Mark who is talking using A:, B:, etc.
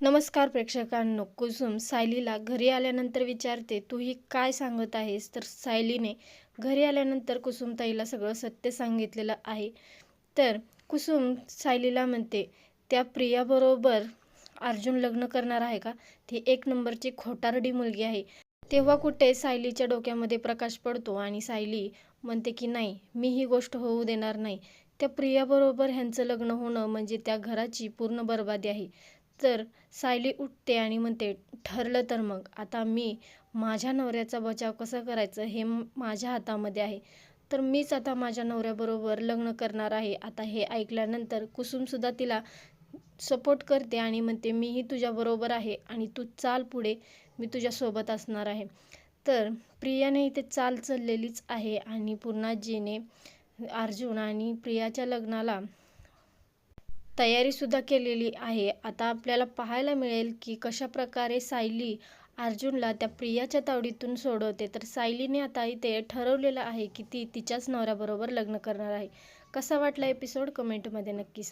A: नमस्कार प्रेक्षकांनो. कुसुम सायलीला घरी आल्यानंतर विचारते तू ही काय सांगत आहेस? तर सायलीने घरी आल्यानंतर कुसुमताईला सगळं सत्य सांगितलेलं आहे. तर कुसुम सायलीला म्हणते त्या प्रियाबरोबर अर्जुन लग्न करणार आहे का? ती एक नंबरची खोटारडी मुलगी आहे. तेव्हा कुठे सायलीच्या डोक्यामध्ये प्रकाश पडतो आणि सायली म्हणते की नाही मी ही गोष्ट होऊ देणार नाही. त्या प्रियाबरोबर ह्यांचं लग्न होणं म्हणजे त्या घराची पूर्ण बर्बादी आहे. तर सायली उठते आणि म्हणते ठरलं तर मग. आता मी माझ्या नवऱ्याचा बचाव कसा करायचं हे माझ्या हातामध्ये आहे. तर मीच आता माझ्या नवऱ्याबरोबर लग्न करणार आहे. आता हे ऐकल्यानंतर कुसुमसुद्धा तिला सपोर्ट करते आणि म्हणते मीही तुझ्याबरोबर आहे आणि तू चाल पुढे. मी तुझ्यासोबत असणार आहे. तर प्रियाने इथे चाल चाललेलीच आहे आणि पूर्णाजीने अर्जुन आणि प्रियाच्या लग्नाला तयारीसुद्धा केलेली आहे. आता आपल्याला पाहायला मिळेल की कशा प्रकारे सायली अर्जुनला त्या प्रियाच्या तावडीतून सोडवते. तर सायलीने आता इथे ठरवलेलं आहे की ती तिच्याच नवऱ्याबरोबर लग्न करणार आहे. कसा वाटला एपिसोड? कमेंटमध्ये नक्की सांग.